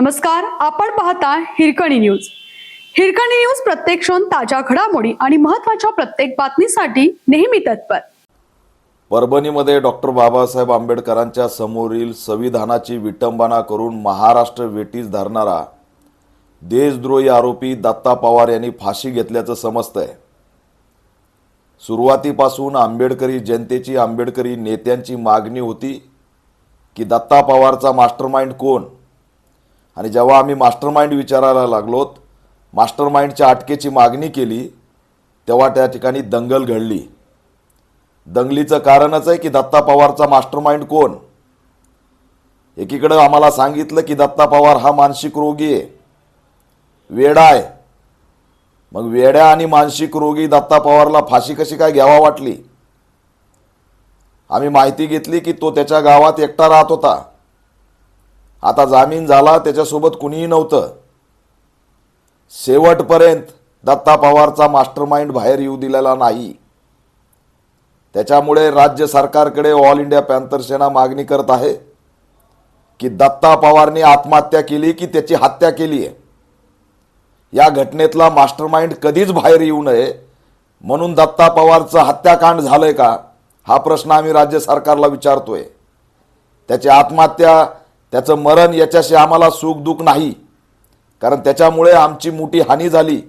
नमस्कार आपण पाहता हिरकणी न्यूज. हिरकणी न्यूज प्रत्येक क्षण ताज्या घडामोडी आणि महत्त्वाच्या प्रत्येक बातमीसाठी नेहमी तत्पर. परभणीमध्ये डॉक्टर बाबासाहेब आंबेडकरांच्या समोरील संविधानाची विटंबना करून महाराष्ट्र वेटीस धरणारा देशद्रोही आरोपी दत्ता पवार यांनी फाशी घेतल्याचं समजतंय. सुरुवातीपासून आंबेडकरी जनतेची आंबेडकरी नेत्यांची मागणी होती की दत्ता पवारचा मास्टरमाइंड कोण? आणि जेव्हा आम्ही मास्टरमाइंड विचारायला लागलोत मास्टरमाइंडच्या अटकेची मागणी केली तेव्हा त्या ठिकाणी दंगल घडली. दंगलीचं कारणच आहे की दत्ता पवारचा मास्टरमाइंड कोण? एकीकडं आम्हाला सांगितलं की दत्ता पवार हा मानसिक रोगी आहे. वेडा आहे. मग वेड्या आणि मानसिक रोगी दत्ता पवारला फाशी कशी काय घ्यावा वाटली? आम्ही माहिती घेतली की तो त्याच्या गावात एकटा राहत होता. आता जामीन झाला त्याच्यासोबत कुणीही नव्हतं. शेवटपर्यंत दत्ता पवारचा मास्टरमाइंड बाहेर येऊ दिलेला नाही. त्याच्यामुळे राज्य सरकारकडे ऑल इंडिया पॅन्थर सेना मागणी करत आहे की दत्ता पवारने आत्महत्या केली की त्याची हत्या केली आहे. या घटनेतला मास्टरमाइंड कधीच बाहेर येऊ नये. म्हणून दत्ता पवारचं हत्याकांड झालंय का? हा प्रश्न आम्ही राज्य सरकारला विचारतोय. त्याची आत्महत्या त्याचं मरण याच्याशी आम्हाला सुख दुःख नाही. कारण त्याच्यामुळे आमची मोठी हानी झाली.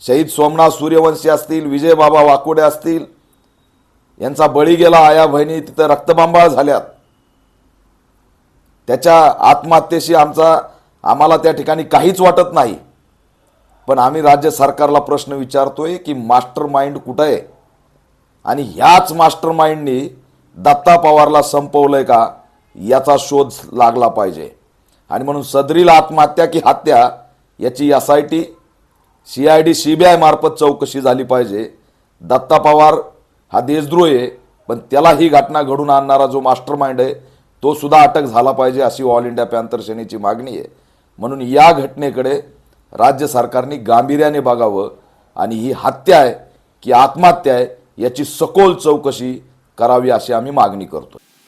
शहीद सोमनाथ सूर्यवंशी असतील विजयबाबा वाकोडे असतील यांचा बळी गेला आया बहिणी तिथं रक्तबांबाळ झाल्यात. त्याच्या आत्महत्येशी आमचा आम्हाला त्या ठिकाणी काहीच वाटत नाही. पण आम्ही राज्य सरकारला प्रश्न विचारतोय की मास्टर माइंड कुठं आहे? आणि ह्याच मास्टर माइंडनी दत्ता पवारला संपवलं आहे का? याचा शोध लागला पाहिजे. आणि म्हणून सदरील आत्महत्या की हत्या याची S I T C I D C B आयमार्फत चौकशी झाली पाहिजे. दत्ता पवार हा देशद्रोही आहे पण त्याला ही घटना घडून आणणारा जो मास्टर माइंड आहे तो सुद्धा अटक झाला पाहिजे अशी ऑल इंडिया पॅन्थर सेनेची मागणी आहे. म्हणून या घटनेकडे राज्य सरकारने गांभीर्याने बघावं आणि ही हत्या आहे की आत्महत्या आहे याची सखोल चौकशी करावी अशी आम्ही मागणी करतो